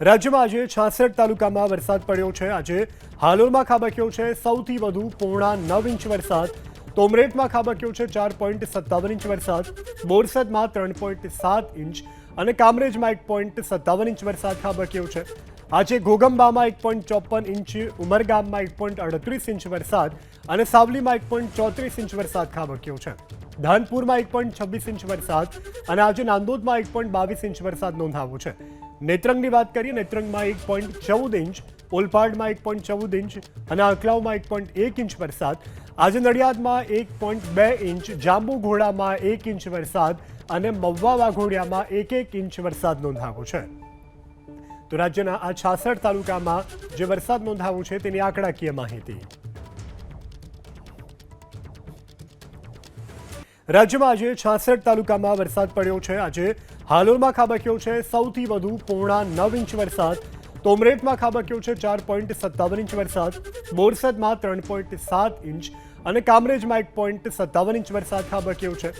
રાજ્યમાં આજે છાસઠ તાલુકામાં વરસાદ પડ્યો છે. આજે હાલોલમાં ખાબક્યો છે. સૌથી વધુ પોણા નવ ઇંચ વરસાદ. તોમરેટમાં ખાબક્યો છે ચાર પોઈન્ટ સત્તાવન ઇંચ વરસાદ. બોરસદમાં ત્રણ પોઈન્ટ સાત ઇંચ અને કામરેજમાં એક પોઈન્ટ સત્તાવન ઇંચ વરસાદ ખાબક્યો છે. આજે ઘોગંબામાં એક પોઈન્ટ ચોપન ઇંચ, ઉમરગામમાં એક પોઈન્ટ અડત્રીસ ઇંચ વરસાદ અને સાવલીમાં એક પોઈન્ટ ચોત્રીસ ઇંચ વરસાદ ખાબક્યો છે. ધાનપુરમાં એક પોઈન્ટ છવ્વીસ ઇંચ વરસાદ અને આજે નાંદોદમાં એક પોઈન્ટ બાવીસ ઇંચ વરસાદ નોંધાવો છે. નેત્રંગની વાત કરીએ, નેત્રંગમાં એક પોઈન્ટ ચૌદ ઇંચ, ઓલપાડમાં એક પોઈન્ટ ચૌદ ઇંચ અને આંકલાવમાં એક પોઈન્ટ એક ઇંચ વરસાદ. આજે નડિયાદમાં એક પોઈન્ટ બે ઇંચ, જાંબુઘોડામાં એક ઇંચ વરસાદ અને મવવા વાઘોડિયામાં એક એક ઇંચ વરસાદ નોંધાવો છે. તો રાજ્યના આ છાસઠ તાલુકામાં જે વરસાદ નોંધાવો છે તેની આંકડાકીય માહિતી. રાજ્યમાં આજે છાસઠ તાલુકામાં વરસાદ પડ્યો છે. આજે હાલોલમાં ખાબક્યો છે. સૌથી વધુ પોણા નવ ઇંચ વરસાદ. તોમરેટમાં ખાબક્યો છે ચાર પોઈન્ટ સત્તાવન ઇંચ વરસાદ. બોરસદમાં ત્રણ પોઈન્ટ સાત ઇંચ અને કામરેજમાં એક પોઈન્ટ સત્તાવન ઇંચ વરસાદ ખાબક્યો છે.